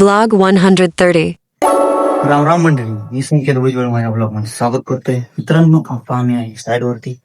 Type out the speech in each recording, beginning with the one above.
Vlog 130. Ram Ram मंडळी मी संकेत भुजबळ माझ्या ब्लॉगमध्ये स्वागत करतोय. मित्रांनो आम्ही आहे साईड वरती.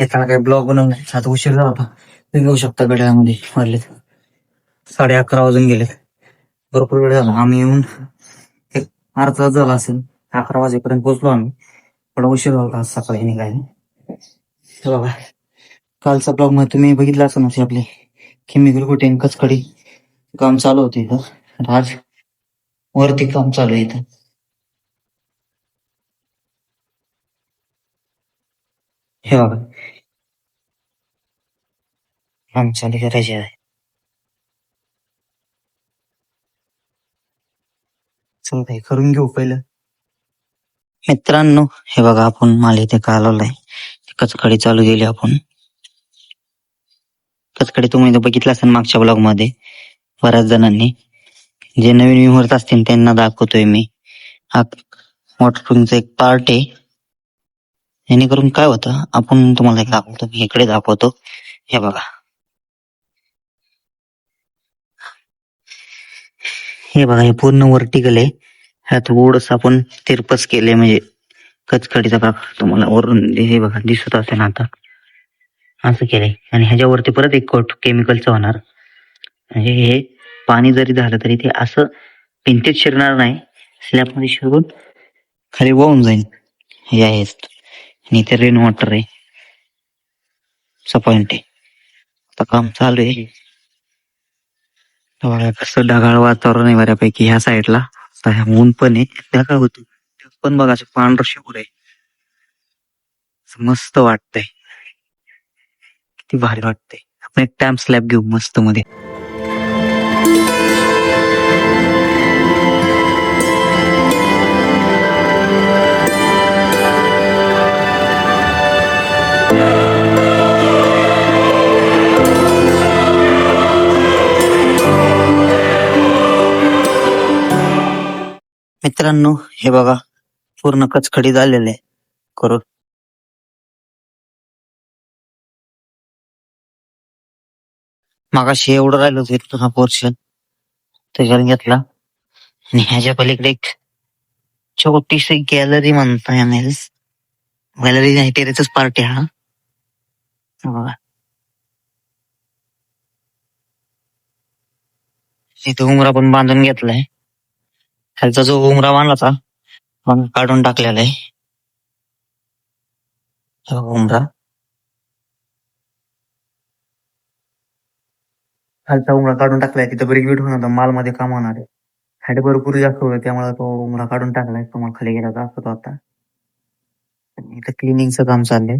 येताना काही ब्लॉग बनवलाय. आता उशीर झाला होता तुम्ही घेऊ शकता गड्यामध्ये मारले साडे अकरा वाजून गेले भरपूर वेळ झाला. आम्ही येऊन एक अर्धा तास झाला असेल. अकरा वाजेपर्यंत पोहोचलो आम्ही. थोडा उशीर झाला होता आज सकाळी निघायला. हे बघा. कालचा ब्लॉगमध्ये तुम्ही बघितला असं नसे आपले केमिकल कुठे कचकडी. काम चालू होते इथं. आज वरती काम चालू आहे इथं. हे बघा. काम चालू करायचे आहे. चल काही करून घेऊ पहिलं. मित्रांनो हे बघा आपण माल इथे कालवलाय. कचकडी चालू केली आपण. कचकडी तुम्ही बघितला असेल मागच्या ब्लॉगमध्ये बऱ्याच जणांनी. जे नवीन विमर्त असतील त्यांना दाखवतोय मी. हा वॉटरप्रूफचा एक पार्ट आहे. जेणेकरून काय होतं आपण तुम्हाला एक दाखवतो मी इकडे दाखवतो. हे बघा. हे बघा हे पूर्ण वर्टिकल आहे. ह्यात ओढस आपण तिरपस केले म्हणजे कचकडीचा प्रकार तुम्हाला वरून हे बघा दिसत असेल आता. असं केलंय. आणि ह्याच्यावरती परत एक कोट केमिकलचं होणार. म्हणजे हे पाणी जरी झालं तरी ते असं भिंतीत शिरणार नाही. स्लॅबमध्ये शिरून खाली वाहून जाईल. हे आहेत आणि इथे रेन वॉटर आहे. पॉइंट आहे आता काम चालू आहे. बघा कसं ढगाळ वातावरण आहे बऱ्यापैकी ह्या साईडला ऊन पण आहे. ढगाळ होतो. पण बघा असं पांढरं आहे. मस्त वाटतंय. किती भारी वाटतंय. आपण एक टॅम्प स्लॅब घेऊ मस्त मध्ये. मित्रांनो हे बघा पूर्ण कचखडीत आलेले करून मागाशी एवढं राहिलं होतं हा पोर्शन त्याच्यावर घेतला. आणि ह्याच्या पलीकडे एक छोटीशी गॅलरी म्हणता येईल. गॅलरी नाही टेरेसच पार्टी हा. बघा. इथे उमरा पण बांधून घेतलाय. खालचा जो उमरा बांधला होता मग काढून टाकलेला आहे. उमरा. खालचा उमरा काढून टाकलाय तिथं बरी वीट होणार मालमध्ये माल मध्ये काम होणार आहे. हाईट भरपूर जास्त होते त्यामुळे तो उमरा काढून टाकलाय तुम्हाला खाली गेला असतो आता. इथं क्लिनिंगचं काम चाललंय.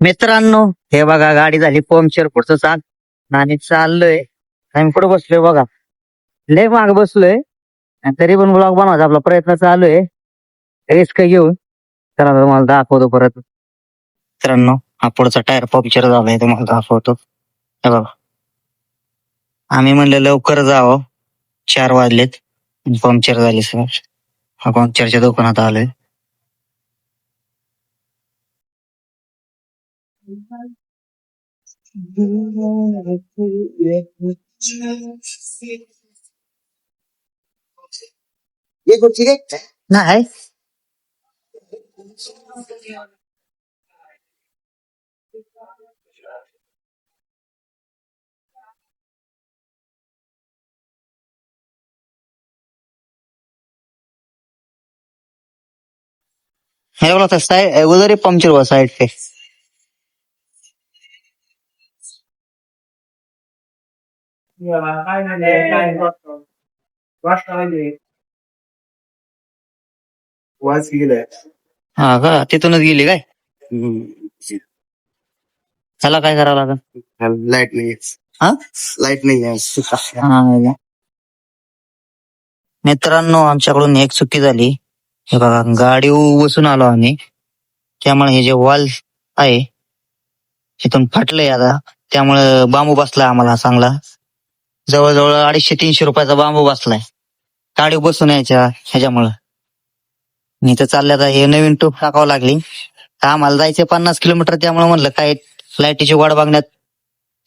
मित्रांनो हे बघा गाडी झाली पंक्चर पुढचं चाल. आणि चाललोय. आम्ही पुढे बसलोय बघा. लय माग बसलोय. आणि तरी पण ब्लॉग बनवायचा आपला प्रयत्न चालू आहे. रिस्क घेऊन. चला तुम्हाला दाखवतो परत. मित्रांनो हा पुढचा टायर पंक्चर झालाय तुम्हाला दाखवतो. बघा. आम्ही म्हणलं लवकर जावं. चार वाजलेत. पंक्चर झाले सर हा पंक्चरच्या दुकानात आलोय. नाही हे था साइड उधर ही पंक्चर हुआ साइड पे वाच गेलाय हा का? तिथूनच गेली काय? चला काय करावं लागेल? लाइट नाही हा? लाइट नाही हा. मित्रांनो आमच्याकडून एक चुकी झाली. हे बघा गाडी बसून आलो आम्ही. त्यामुळे हे जे वॉल आहे इथून फाटलंय आता. त्यामुळे बांबू बसलाय आम्हाला चांगला. जवळजवळ अडीचशे तीनशे रुपयाचा बांबू बसलाय. गाडी बसून यायच्या ह्याच्यामुळं. मी तर चालल्या आता हे नवीन टूप टाकावं लागली. आम्हाला जायचं पन्नास किलोमीटर त्यामुळे म्हणलं काय लाईटीची वाट बघण्यात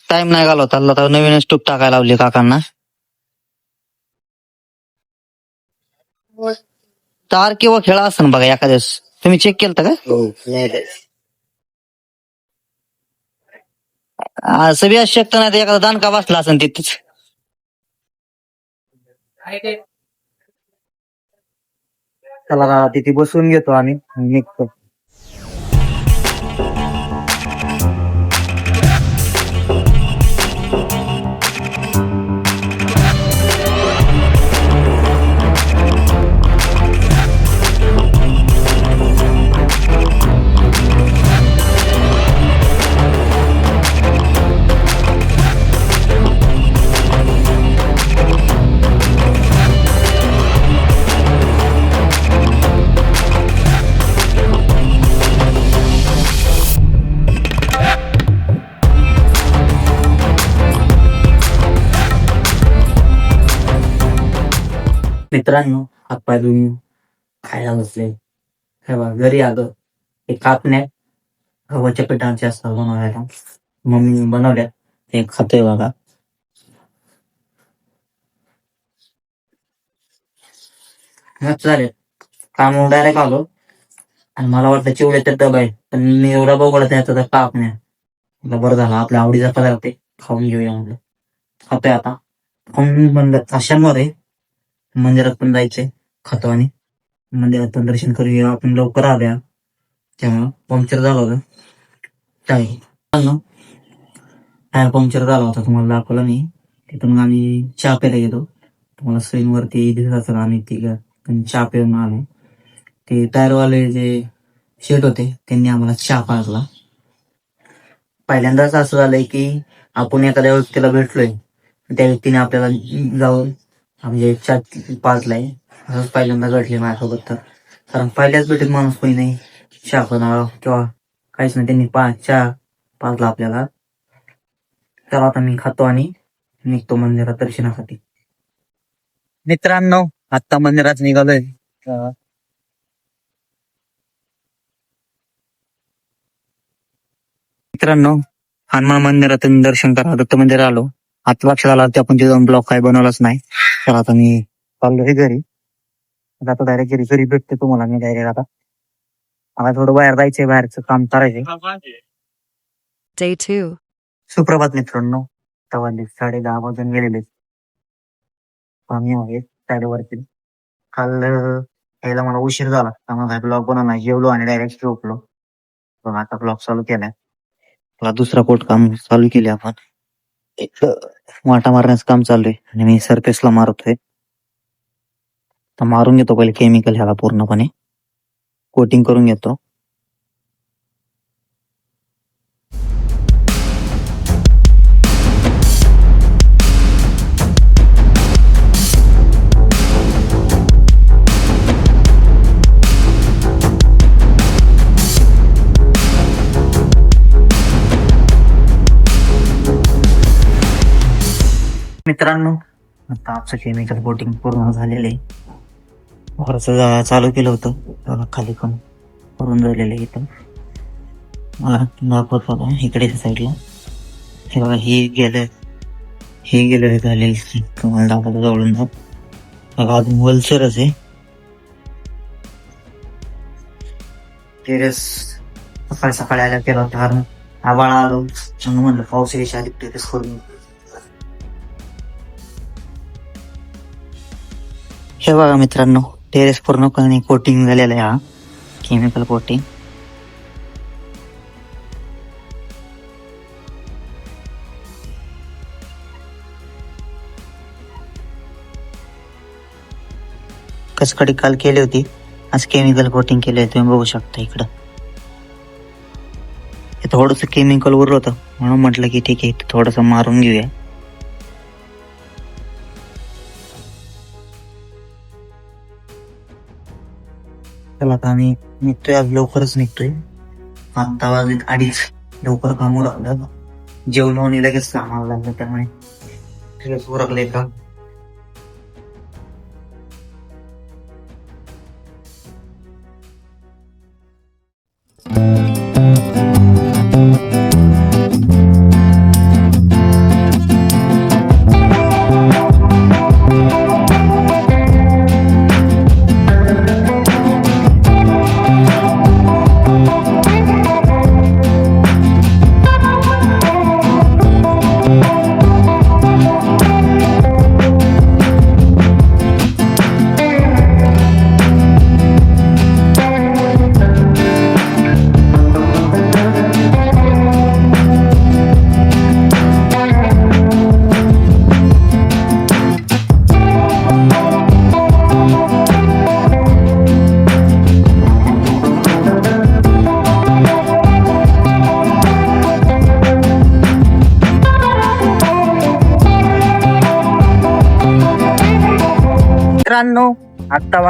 टाइम नाही घालवता. आला तर नवीनच टूप टाकायला लावली काकांना. तार किंवा खेळा असं बघा एखाद्या दिवस तुम्ही चेक केलं का? हो असं बी असू शकतं नाही तर एखादा दानका बसला असेल तिथेच. चला तिथे बसून घेतो आम्ही. आणि निघतो. मित्रांनो हातपाय धुवून खायला बसले हे घरी आलो. ते कापण्या गव्हाच्या पिठांचे असतात बनवायला. मम्मी बनवल्या. ते खाते बघा. मस्त झाले. काम डायरेक्ट आलो. आणि मला वाटलं चिवडे तर डबा आहे पण मी एवढा बघडत त्याचा तर कापण्या. बरं झालं आपल्या आवडीचा पदार्थ खाऊन घेऊया म्हणलं खातोय आता. खाऊन म्हणलं ताशांमध्ये मंदिरात पण जायचंय खातो आणि. मंदिरात पण दर्शन करूया आपण लवकर आल्या. त्यामुळं पंक्चर झालं होतं. टायर पंक्चर झाला होता तुम्हाला दाखवला मी. तिथून आम्ही चहा प्यायला गेलो. तुम्हाला स्क्रीनवरती दिसत असेल आम्ही ती चहा पिऊन आलो. ते टायरवाले जे शेट होते त्यांनी आम्हाला चहा पाजला. पहिल्यांदाच असं झालंय की आपण एखाद्या व्यक्तीला भेटलोय. त्या व्यक्तीने आपल्याला जाऊन म्हणजे एकशे पाचला आहे असंच पहिल्यांदा घडले माझ्यासोबत तर. कारण पहिल्याच भेटीत माणूस कोणी नाही. चहा किंवा काहीच नाही. त्यांनी पाच चहा पाजला आपल्याला. तर आता मी खातो आणि निघतो मंदिरात दर्शनासाठी. मित्रांनो आत्ता मंदिरात निघालोय. मित्रांनो हनुमान मंदिरातून दर्शन करा. दत्त मंदिर आलो. आता लक्षात आला की आपण तिथं ब्लॉक काय बनवलाच नाही. तर आता मी चाललोय घरी. आता आता डायरेक्ट घरी घरी भेटते तुम्हाला मी डायरेक्ट आता. मला थोडं बाहेर जायचंय बाहेरचं काम करायचंय. Day 2. सुप्रभात मित्रांनो. तवा साडे दहा वाजून गेलेले. आम्ही आहे साडेवरती. काल अं, यायला मला उशीर झाला. त्यामुळे ब्लॉग बनवला जेवलो आणि डायरेक्ट झोपलो. आता ब्लॉग चालू केलाय. मला दुसरा कोट काम चालू केले आपण. एक वाटा मारण्याचं काम चालू आहे आणि मी सरफेसला मारतोय. तर मारून घेतो पहिले केमिकल ह्याला पूर्णपणे. कोटिंग करून घेतो. मित्रांनो आता आमचं केमिकल बोटिंग पूर्ण झालेलं आहे. वरचं चालू केलं होतं बघा खाली पण करून झालेलं आहे इथं. मला दाखवत होता इकडे साईडला हे बघा हे गेलं हे गेलं झालेलं तुम्हाला दाखवतो जवळून जाऊ बघा अजून वलसरच आहे. टेरेस सकाळी सकाळी आल्या केला होता कारण आबाळ आलो. म्हणलं पाऊस यायच्या आधी टेरेस करून हे बघा मित्रांनो टेरेस पूर्णपणे कोटिंग झालेला आहे हा. केमिकल कोटिंग कसकडी काल केली होती. आज केमिकल कोटिंग केले तुम्ही बघू शकता इकडं. थोडंसं थोडस केमिकल उरलं होतं म्हणून म्हटलं की ठीक आहे थोडस मारून घेऊया. चला आता आम्ही निघतोय. आज लवकरच निघतोय. आता वाजलेत अडीच. लवकर कामू लागलं जेवलो आणि लगेच कामाला लागलं त्यामुळे. लगेच उरकले का?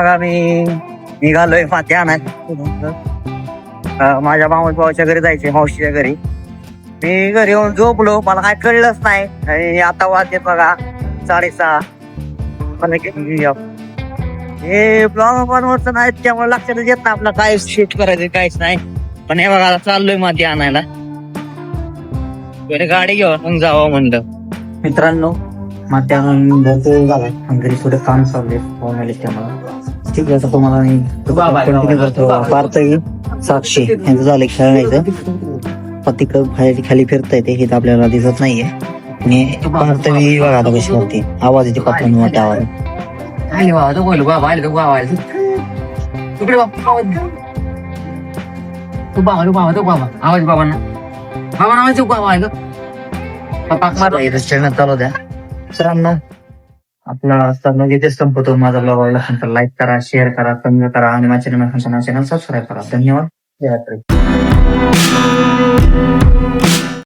आता निघालोय मी आणायला. माझ्या मामा भावाच्या घरी जायचे मावशीच्या घरी. मी घरी येऊन झोपलो मला काय कळलंच नाही. आणि आता वाजते बघा साडेसहा. हे ब्लॉग बनवायचं नाही त्यामुळे लक्षात येत नाही आपलं काय शूट करायचं काहीच नाही. पण हे बघा चाललोय माती आणायला. गाडी घेऊन मग जावं म्हणलं. मित्रांनो माती भरपूर झालाय. घरी थोडं काम चाललंय फोन आले त्यामुळे. ठीक आहे तुम्हाला मी continue करतो. यांचं झालं खेळायचं. पतिक खाली खाली फिरता येते हे तर आपल्याला दिसत नाहीये. आणि पार्थ बी बघा आता कशी करते आवाज येते पत्ता मोठा आवाज आले बाबा तो बोल बाबा आले तो बाबा तिकडे बाबा तू बाबा तू बाबा तो बाबा. आवाज बाबा ना बाबा नावाज तू बाबा आहे का पाक मार चालू द्या. मित्रांनो आपला असताना इथेच संपतो माझा ब्लॉग आवडला लाईक करा शेअर करा कमेंट करा आणि माझ्या चॅनल सबस्क्राईब करा. धन्यवाद. जय रात्री